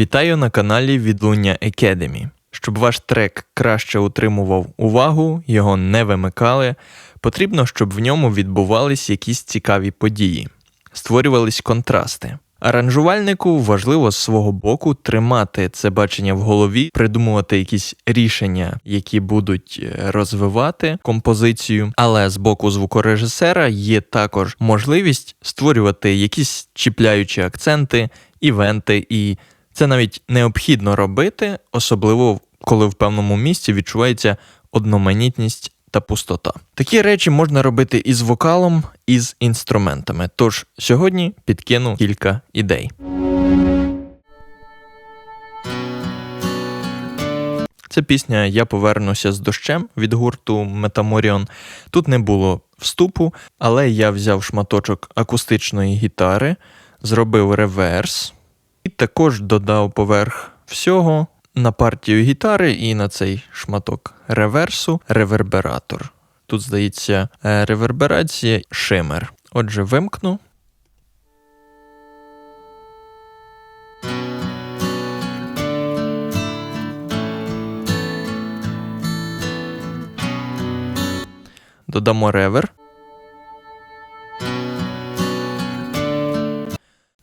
Вітаю на каналі Відлуння Academy. Щоб ваш трек краще утримував увагу, його не вимикали, потрібно, щоб в ньому відбувались якісь цікаві події, створювались контрасти. Аранжувальнику важливо з свого боку тримати це бачення в голові, придумувати якісь рішення, які будуть е, розвивати композицію. Але з боку звукорежисера є також можливість створювати якісь чіпляючі акценти, івенти, і це навіть необхідно робити, особливо коли в певному місці відчувається одноманітність та пустота. Такі речі можна робити і з вокалом, і з інструментами. Тож сьогодні підкину кілька ідей. Це пісня Я повернуся з дощем від гурту Метаморіон. Тут не було вступу, але я взяв шматочок акустичної гітари, зробив реверс також додав поверх всього на партію гітари і на цей шматок реверсу ревербератор. Тут, здається, е, реверберація шимер. Отже, вимкну. Додамо ревер.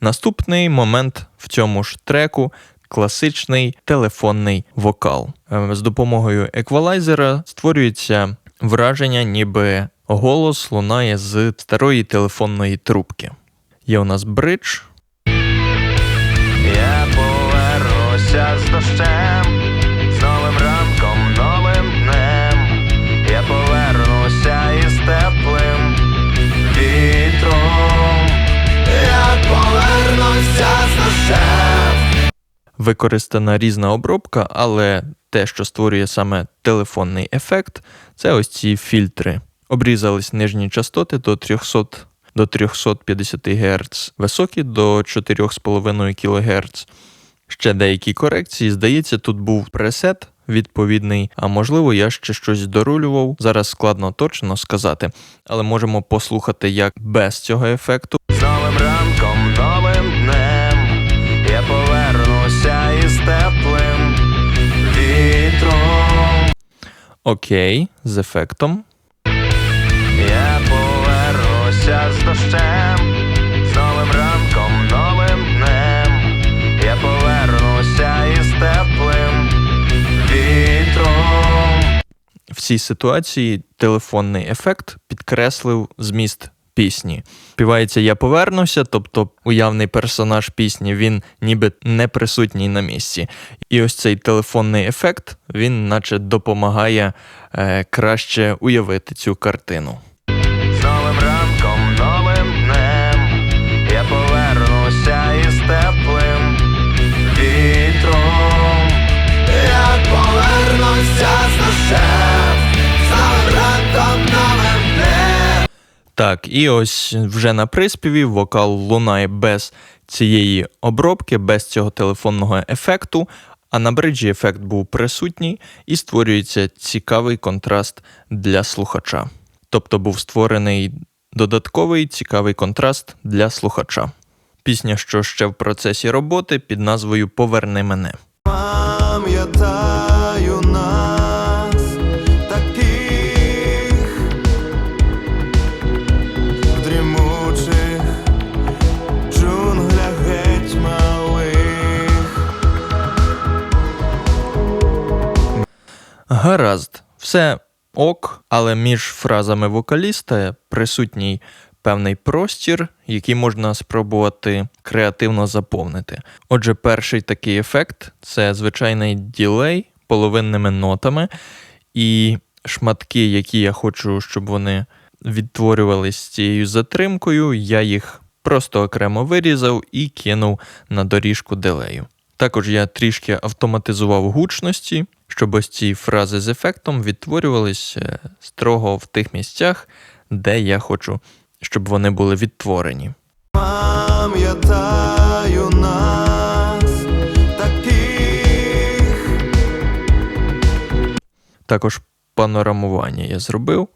Наступний момент в цьому ж треку класичний телефонний вокал. Е, З допомогою еквалайзера створюється враження, ніби голос лунає з старої телефонної трубки. Є у нас бридж. Я повернуся з дощем, Використана різна обробка, але те, що створює саме телефонний ефект, це ось ці фільтри. Обрізались нижні частоти до 300 до 350 Гц, високі до 4,5 кГц. Ще деякі корекції. Здається, тут був пресет відповідний, а можливо, я ще щось дорулював. Зараз складно точно сказати, але можемо послухати, як без цього ефекту окей з ефектом. Я повернуся з дощем, з новим ранком, новим днем. Я повернуся із теплим вітром. В цій ситуації телефонний ефект підкреслив зміст пісні. Співається Я повернуся, тобто уявний персонаж пісні він ніби не присутній на місці. І ось цей телефонний ефект він наче допомагає е, краще уявити цю картину. З новим ранком, новим днем. Я повернуся із теплим вітром. Я повернуся з дощем, з новим ранком. Так, і ось вже на приспіві вокал лунає без цієї обробки, без цього телефонного ефекту. А на бриджі ефект був присутній і створюється цікавий контраст для слухача. Тобто був створений додатковий цікавий контраст для слухача. Пісня, що ще в процесі роботи під назвою Поверни мене. Пам'ятаю нас Гаразд, все ок, але між фразами вокаліста присутній певний простір, який можна спробувати креативно заповнити. Отже, перший такий ефект це звичайний ділей половинними нотами, і шматки, які я хочу, щоб вони відтворювались з цією затримкою, я їх просто окремо вирізав і кинув на доріжку делею. Також я трішки автоматизував гучності, щоб ось ці фрази з ефектом відтворювались е, строго в тих місцях, де я хочу, щоб вони були відтворені. Пам'ятаю нас таких Також панорамування я зробив.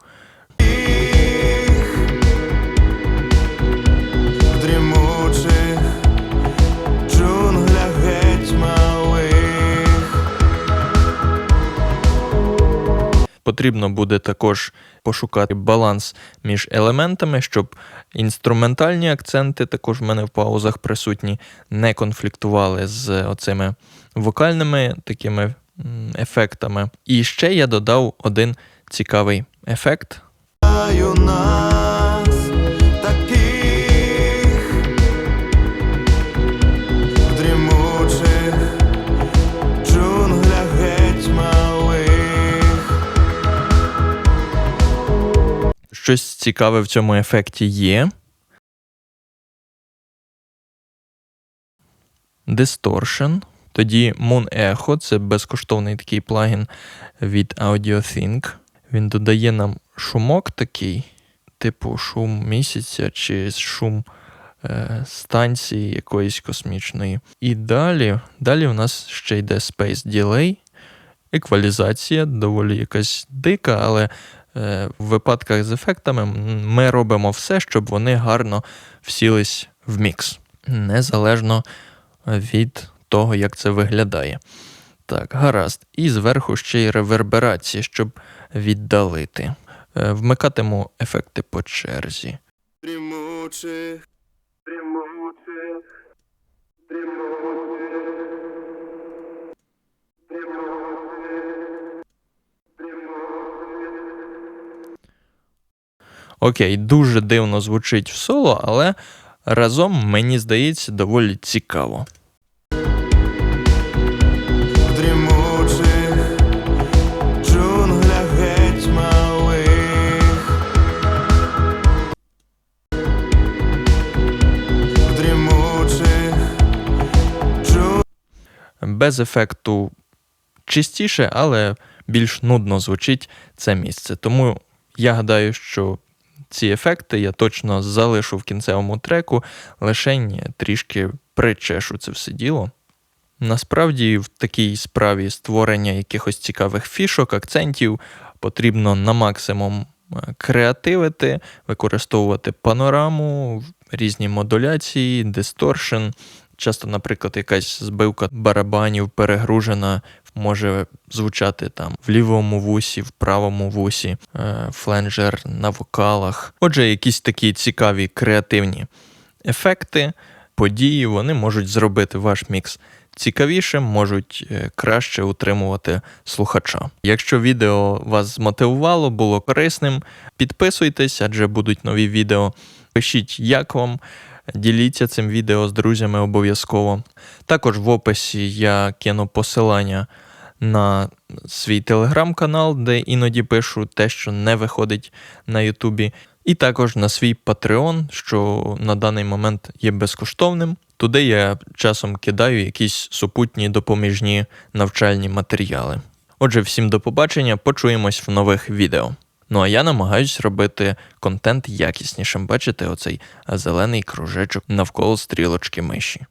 Потрібно буде також пошукати баланс між елементами, щоб інструментальні акценти, також в мене в паузах присутні, не конфліктували з оцими вокальними такими ефектами. І ще я додав один цікавий ефект. Щось цікаве в цьому ефекті є. Distortion. Тоді Moon Echo це безкоштовний такий плагін від AudioThink. Він додає нам шумок такий, типу шум місяця чи шум е, станції якоїсь космічної. І далі, далі у нас ще йде Space Delay, еквалізація, доволі якась дика, але в випадках з ефектами ми робимо все, щоб вони гарно всілись в мікс, незалежно від того, як це виглядає. Так, гаразд. І зверху ще й реверберація, щоб віддалити. Е, Вмикатиму ефекти по черзі. Дрімучих, дрімучих, Окей, дуже дивно звучить в соло, але разом мені здається доволі цікаво. Без ефекту чистіше, але більш нудно звучить це місце. Тому я гадаю, що ці ефекти я точно залишу в кінцевому треку, лише трішки причешу це все діло. Насправді, в такій справі створення якихось цікавих фішок, акцентів потрібно на максимум е, креативити, використовувати панораму, різні модуляції, дисторшн. Часто, наприклад, якась збивка барабанів перегружена, може звучати там в лівому вусі, в правому вусі, е, фленджер на вокалах. Отже, якісь такі цікаві креативні ефекти, події, вони можуть зробити ваш мікс цікавішим, можуть е, краще утримувати слухача. Якщо відео вас змотивувало, було корисним, підписуйтесь, адже будуть нові відео. Пишіть, як вам. Діліться цим відео з друзями обов'язково. Також в описі я кину посилання на свій телеграм-канал, де іноді пишу те, що не виходить на Ютубі. І також на свій Patreon, що на даний момент є безкоштовним. Туди я часом кидаю якісь супутні допоміжні навчальні матеріали. Отже, всім до побачення, почуємось в нових відео. Ну а я намагаюсь робити контент якіснішим. Бачите, оцей зелений кружечок навколо стрілочки миші.